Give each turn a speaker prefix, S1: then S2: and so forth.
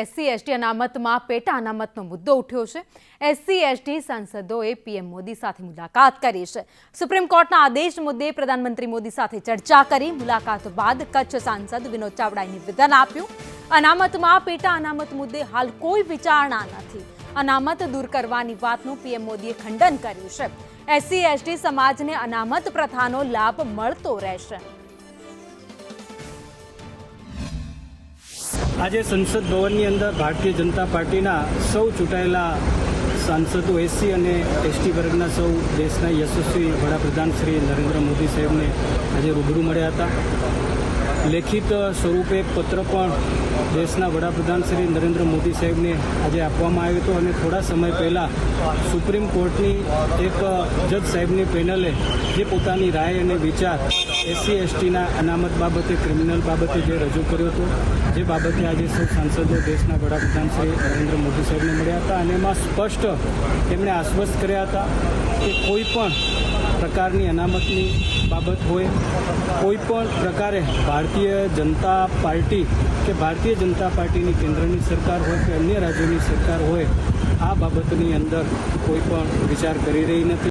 S1: SC, ST અનામતમાં પેટા અનામતનો મુદ્દો ઉઠ્યો છે. એસસી, એસટી સાંસદોએ પીએમ મોદી સાથે મુલાકાત કરી છે. સુપ્રીમ કોર્ટના આદેશ મુદ્દે પ્રધાનમંત્રી મોદી સાથે ચર્ચા કરી. મુલાકાત બાદ કચ્છ સાંસદ વિનોદ ચાવડાએ નિવેદન આપ્યું. અનામતમાં પેટા અનામત મુદ્દે હાલ કોઈ વિચારણા નથી. અનામત દૂર કરવાની વાતનું પીએમ મોદીએ ખંડન કર્યું છે. એસસી, એસટી સમાજને અનામત પ્રથાનો લાભ મળતો રહેશે.
S2: આજે સંસદ ભવનની અંદર ભારતીય જનતા પાર્ટીના સૌ ચૂંટાયેલા સાંસદો એસસી અને એસટી વર્ગના સૌ દેશના યશસ્વી વડાપ્રધાન શ્રી નરેન્દ્ર મોદી સાહેબને આજે રૂબરૂ મળ્યા હતા. લેખિત સ્વરૂપે પત્ર પણ દેશના વડાપ્રધાન શ્રી નરેન્દ્ર મોદી સાહેબને આજે આપવામાં આવ્યો હતો અને થોડા સમય પહેલાં સુપ્રીમ કોર્ટની એક જજ સાહેબની પેનલે જે પોતાની રાય અને વિચાર એસસી, એસટીના અનામત બાબતે, ક્રિમિનલ બાબતે જે રજૂ કર્યો હતો, જે બાબતે આજે સૌ સાંસદો દેશના વડાપ્રધાન શ્રી નરેન્દ્ર મોદી સાહેબને મળ્યા હતા અને એમાં સ્પષ્ટ તેમણે આશ્વસ્ત કર્યા હતા કે કોઈ પણ પ્રકારની અનામતની બાબત હોય, કોઈ પણ પ્રકારે ભારતીય જનતા પાર્ટી કે ભારતીય જનતા પાર્ટીની કેન્દ્રની સરકાર હોય કે અન્ય રાજ્યોની સરકાર હોય, આ બાબતની અંદર કોઈ પણ વિચાર કરી રહી નથી.